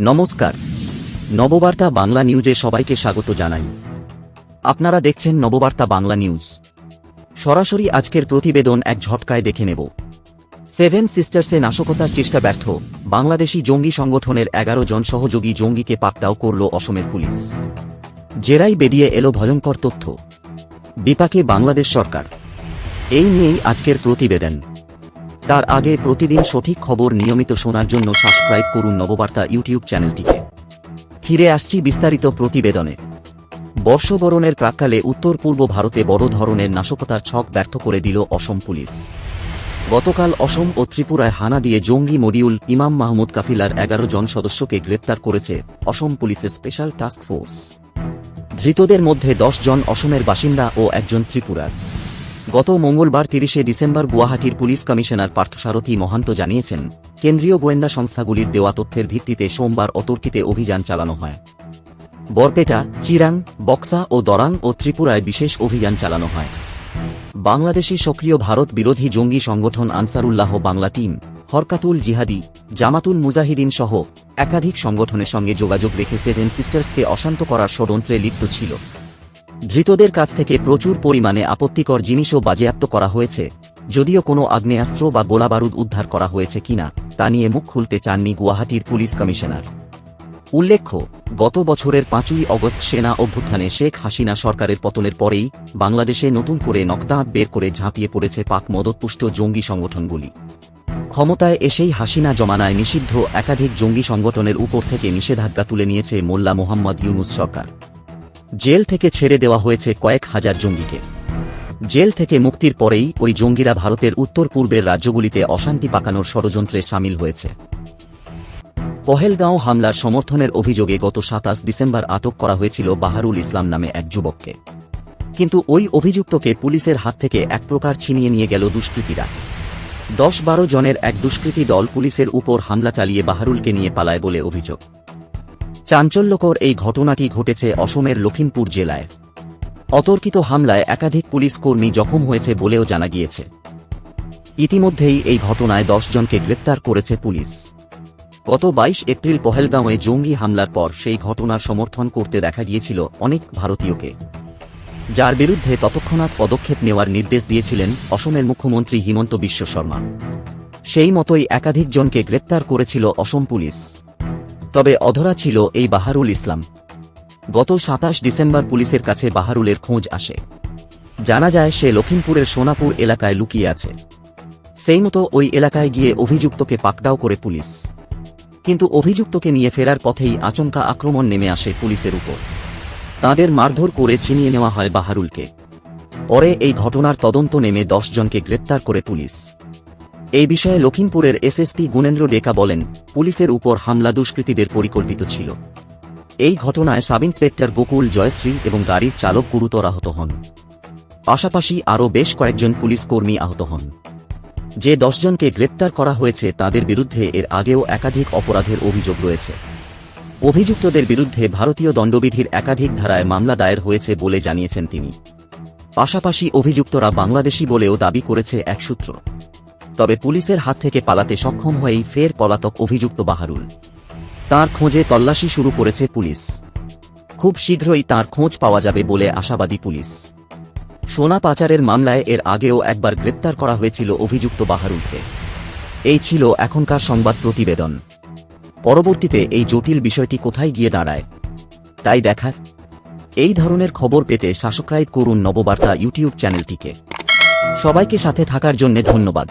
নমস্কার। নববার্তা বাংলা নিউজে সবাইকে স্বাগত জানাই। আপনারা দেখছেন নববার্তা বাংলা নিউজ। সরাসরি আজকের প্রতিবেদন এক ঝটকায় দেখে নেব। সেভেন সিস্টার্সে নাশকতার চেষ্টা ব্যর্থ। বাংলাদেশি জঙ্গি সংগঠনের এগারো জন সহযোগী জঙ্গিকে পাকড়াও করল অসমের পুলিশ। জেরাই বেরিয়ে এলো ভয়ঙ্কর তথ্য। বিপাকে বাংলাদেশ সরকার। এই নিয়েই আজকের প্রতিবেদন। তার আগে প্রতিদিন সঠিক খবর নিয়মিত শোনার জন্য সাবস্ক্রাইব করুন নববার্তা ইউটিউব চ্যানেলটিকে। ফিরে আসছি বিস্তারিত প্রতিবেদনে। বর্ষবরণের প্রাক্কালে উত্তর পূর্ব ভারতে বড় ধরনের নাশকতার ছক ব্যর্থ করে দিল অসম পুলিশ। গতকাল অসম ও ত্রিপুরায় হানা দিয়ে জঙ্গি মডিউল ইমাম মাহমুদ কাফিলার এগারো জন সদস্যকে গ্রেপ্তার করেছে অসম পুলিশের স্পেশাল টাস্ক ফোর্স। ধৃতদের মধ্যে দশ জন অসমের বাসিন্দা ও একজন ত্রিপুরার। গত মঙ্গলবার তিরিশে ডিসেম্বর গুয়াহাটির পুলিশ কমিশনার পার্থসারথী মহান্ত জানিয়েছেন, কেন্দ্রীয় গোয়েন্দা সংস্থাগুলির দেওয়া তথ্যের ভিত্তিতে সোমবার অতর্কিতে অভিযান চালানো হয়। বরপেটা, চিরাং, বক্সা ও দরাং ও ত্রিপুরায় বিশেষ অভিযান চালানো হয়। বাংলাদেশি সক্রিয় ভারত বিরোধী জঙ্গি সংগঠন আনসারুল্লাহ বাংলা টিম, হরকাতুল জিহাদি, জামাতুল মুজাহিদিন সহ একাধিক সংগঠনের সঙ্গে যোগাযোগ রেখে সেভেন সিস্টার্সকে অশান্ত করার ষড়যন্ত্রে লিপ্ত ছিল। ধৃতদের কাছ থেকে প্রচুর পরিমাণে আপত্তিকর জিনিসও বাজেয়াপ্ত করা হয়েছে, যদিও কোনো আগ্নেয়াস্ত্র বা গোলাবারুদ উদ্ধার করা হয়েছে কিনা, তা নিয়ে মুখ খুলতে চাননি গুয়াহাটির পুলিশ কমিশনার। উল্লেখ্য, গত বছরের পাঁচই অগস্ট সেনা অভ্যুত্থানে শেখ হাসিনা সরকারের পতনের পরেই বাংলাদেশে নতুন করে নকদাঁত বের করে ঝাঁপিয়ে পড়েছে পাক মদতপুষ্ট জঙ্গি সংগঠনগুলি। ক্ষমতায় এসেই হাসিনা জমানায় নিষিদ্ধ একাধিক জঙ্গি সংগঠনের উপর থেকে নিষেধাজ্ঞা তুলে নিয়েছে মোল্লা মোহাম্মদ ইউনুস সরকার। জেল থেকে ছেড়ে দেওয়া হয়েছে কয়েক হাজার জঙ্গিকে। জেল থেকে মুক্তির পরেই ওই জঙ্গিরা ভারতের উত্তর পূর্বের রাজ্যগুলিতে অশান্তি পাকানোর ষড়যন্ত্রে সামিল হয়েছে। পহেলগাঁও হামলার সমর্থনের অভিযোগে গত সাতাশ ডিসেম্বর আটক করা হয়েছিল বাহারুল ইসলাম নামে এক যুবককে। কিন্তু ওই অভিযুক্তকে পুলিশের হাত থেকে এক প্রকার ছিনিয়ে নিয়ে গেল দুষ্কৃতীরা। দশ বারো জনের এক দুষ্কৃতী দল পুলিশের উপর হামলা চালিয়ে বাহারুলকে নিয়ে পালায় বলে অভিযোগ। চাঞ্চল্যকর এই ঘটনাটি ঘটেছে অসমের লখিমপুর জেলায়। অতর্কিত হামলায় একাধিক পুলিশ কর্মী জখম হয়েছে বলেও জানা গিয়েছে। ইতিমধ্যেই এই ঘটনায় জনকে গ্রেপ্তার করেছে পুলিশ। গত বাইশ এপ্রিল পহেলগাঁওয়ে জঙ্গি হামলার পর সেই ঘটনার সমর্থন করতে দেখা গিয়েছিল অনেক ভারতীয়কে। যার বিরুদ্ধে তৎক্ষণাৎ পদক্ষেপ নেওয়ার নির্দেশ দিয়েছিলেন অসমের মুখ্যমন্ত্রী হিমন্ত বিশ্ব শর্মা। সেই মতোই একাধিক জনকে গ্রেপ্তার করেছিল অসম পুলিশ। তবে অধরা ছিল এই বাহারুল ইসলাম। গত সাতাশ ডিসেম্বর পুলিশের কাছে বাহারুলের খোঁজ আসে। জানা যায় সে লখিমপুরের সোনাপুর এলাকায় লুকিয়ে আছে। সেই মতো ওই এলাকায় গিয়ে অভিযুক্তকে পাকড়াও করে পুলিশ। কিন্তু অভিযুক্তকে নিয়ে ফেরার পথেই আচমকা আক্রমণ নেমে আসে পুলিশের উপর। তাঁদের মারধর করে ছিনিয়ে নেওয়া হয় বাহারুলকে। পরে এই ঘটনার তদন্ত নেমে দশ জনকে গ্রেপ্তার করে পুলিশ। এই বিষয়ে লখিমপুরের এসএসপি গুণেন্দ্র ডেকা বলেন, পুলিশের উপর হামলা দুষ্কৃতীদের পরিকল্পিত ছিল। এই ঘটনায় সাব ইন্সপেক্টর গোকুল জয়শ্রী এবং গাড়ির চালক গুরুতর আহত হন। পাশাপাশি আরও বেশ কয়েকজন পুলিশ কর্মী আহত হন। যে দশজনকে গ্রেপ্তার করা হয়েছে তাদের বিরুদ্ধে এর আগেও একাধিক অপরাধের অভিযোগ রয়েছে। অভিযুক্তদের বিরুদ্ধে ভারতীয় দণ্ডবিধির একাধিক ধারায় মামলা দায়ের হয়েছে বলে জানিয়েছেন তিনি। পাশাপাশি অভিযুক্তরা বাংলাদেশি বলেও দাবি করেছে এক সূত্র। তবে পুলিশের হাত থেকে পালাতে সক্ষম হয়েই ফের পলাতক অভিযুক্ত বাহারুল। তার খোঁজে তল্লাশি শুরু করেছে পুলিশ। খুব শীঘ্রই তার খোঁজ পাওয়া যাবে বলে আশাবাদী পুলিশ। সোনা পাচারের মামলায় এর আগেও একবার গ্রেপ্তার করা হয়েছিল অভিযুক্ত বাহারুলকে। এই ছিল এখনকার সংবাদ প্রতিবেদন। পরবর্তীতে এই জটিল বিষয়টি কোথায় গিয়ে দাঁড়ায়? তাই দেখার এই ধরনের খবর পেতে সাবস্ক্রাইব করুন নববার্তা ইউটিউব চ্যানেলটিকে। সবাইকে সাথে থাকার জন্য ধন্যবাদ।